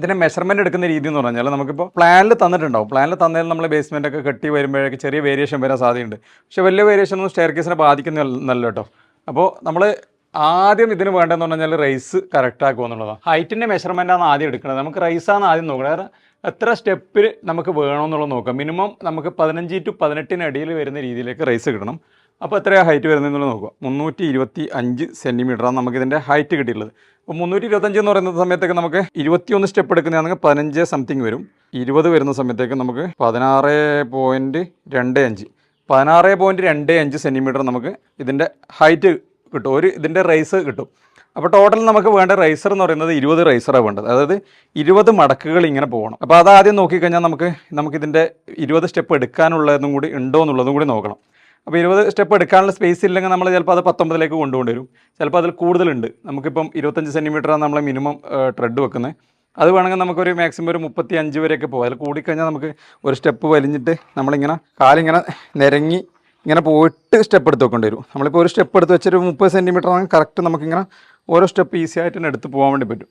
ഇതിന്റെ മെഷർമെന്റ് എടുക്കുന്ന രീതി എന്ന് പറഞ്ഞാൽ നമുക്കിപ്പോൾ പ്ലാനിൽ തന്നിട്ടുണ്ടാവും. പ്ലാനിൽ തന്നതിൽ നമ്മൾ ബേസ്മെന്റ് ഒക്കെ കെട്ടി വരുമ്പോഴേക്ക് ചെറിയ വേരിയേഷൻ വരാൻ സാധ്യതയുണ്ട്. പക്ഷെ വലിയ വേരിയേഷൻ ഒന്നും സ്റ്റെയർ കേസിനെ ബാധിക്കുന്നില്ല കേട്ടോ. അപ്പോൾ നമ്മൾ ആദ്യം ഇതിന് വേണ്ടതെന്ന് പറഞ്ഞാൽ റൈസ് കറക്റ്റ് ആക്കുക എന്നുള്ളതാണ്. ഹൈറ്റിന്റെ മെഷർമെന്റ് ആണ് ആദ്യം എടുക്കുന്നത് നമുക്ക് റൈസാണ് ആദ്യം നോക്കുന്നത് എത്ര സ്റ്റെപ്പിൽ നമുക്ക് വേണമെന്നുള്ളത് നോക്കാം. മിനിമം നമുക്ക് പതിനഞ്ച് ടു പതിനെട്ടിനിടയിൽ വരുന്ന രീതിയിലേക്ക് റൈസ് കിട്ടണം. അപ്പോൾ എത്രയാണ് ഹൈറ്റ് വരുന്നതെന്നുള്ളത് നോക്കുക. മുന്നൂറ്റി ഇരുപത്തി അഞ്ച് സെന്റിമീറ്ററാണ് നമുക്കിതിന്റെ ഹൈറ്റ് കിട്ടിയിട്ടുള്ളത്. അപ്പോൾ മുന്നൂറ്റി ഇരുപത്തഞ്ച് എന്ന് പറയുന്ന സമയത്തേക്ക് നമുക്ക് ഇരുപത്തിയൊന്ന് സ്റ്റെപ്പ് എടുക്കുന്നതാണെങ്കിൽ പതിനഞ്ച് സംതിങ് വരും. ഇരുപത് വരുന്ന സമയത്തേക്ക് നമുക്ക് പതിനാറ് പോയിന്റ് രണ്ട് അഞ്ച്. പതിനാറ് പോയിന്റ് രണ്ട് അഞ്ച് സെന്റിമീറ്റർ നമുക്ക് ഇതിന്റെ ഹൈറ്റ് കിട്ടും. ഒരു ഇതിന്റെ റൈസ് കിട്ടും. അപ്പോൾ ടോട്ടൽ നമുക്ക് വേണ്ട റൈസർ എന്ന് പറയുന്നത് ഇരുപത് റൈസറാണ് വേണ്ടത്. അതായത് ഇരുപത് മടക്കുകൾ ഇങ്ങനെ പോകണം. അപ്പോൾ ആദ്യം നോക്കിക്കഴിഞ്ഞാൽ നമുക്ക് നമുക്കിതിന്റെ ഇരുപത് സ്റ്റെപ്പ് എടുക്കാനുള്ളതും കൂടി ഉണ്ടോ എന്നുള്ളതും കൂടി നോക്കണം. അപ്പോൾ ഇരുപത് സ്റ്റെപ്പ് എടുക്കാനുള്ള സ്പേസ് ഇല്ലെങ്കിൽ നമ്മൾ ചിലപ്പോൾ അത് പത്തൊമ്പതിലേക്ക് കൊണ്ടുകൊണ്ടുവരും. ചിലപ്പോൾ അതിൽ കൂടുതലുണ്ട്. നമുക്കിപ്പം ഇരുപത്തഞ്ച് സെന്റിമീറ്ററാണ് നമ്മൾ മിനിമം ട്രെഡ് വെക്കുന്നത് അത് വേണമെങ്കിൽ നമുക്കൊരു മാക്സിമം ഒരു മുപ്പത്തി അഞ്ച് വരെയൊക്കെ പോകാം. അതിൽ കൂടിക്കഴിഞ്ഞാൽ നമുക്ക് ഒരു സ്റ്റെപ്പ് വലിഞ്ഞിട്ട് നമ്മളിങ്ങനെ കാലിങ്ങനെ നിരങ്ങി ഇങ്ങനെ പോയിട്ട് സ്റ്റെപ്പ് എടുത്ത് വെക്കേണ്ടി വരും. നമ്മളിപ്പോൾ ഒരു സ്റ്റെപ്പ് എടുത്ത് വെച്ചൊരു മുപ്പത് സെന്റിമീറ്റർ ആണെങ്കിൽ കറക്റ്റ് നമുക്കിങ്ങനെ ഓരോ സ്റ്റെപ്പ് ഈസി ആയിട്ട് തന്നെ എടുത്ത് പോകാൻ വേണ്ടി പറ്റും.